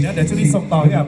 เเดี๋ยวช่วงนี้ส่งต่อให้กับ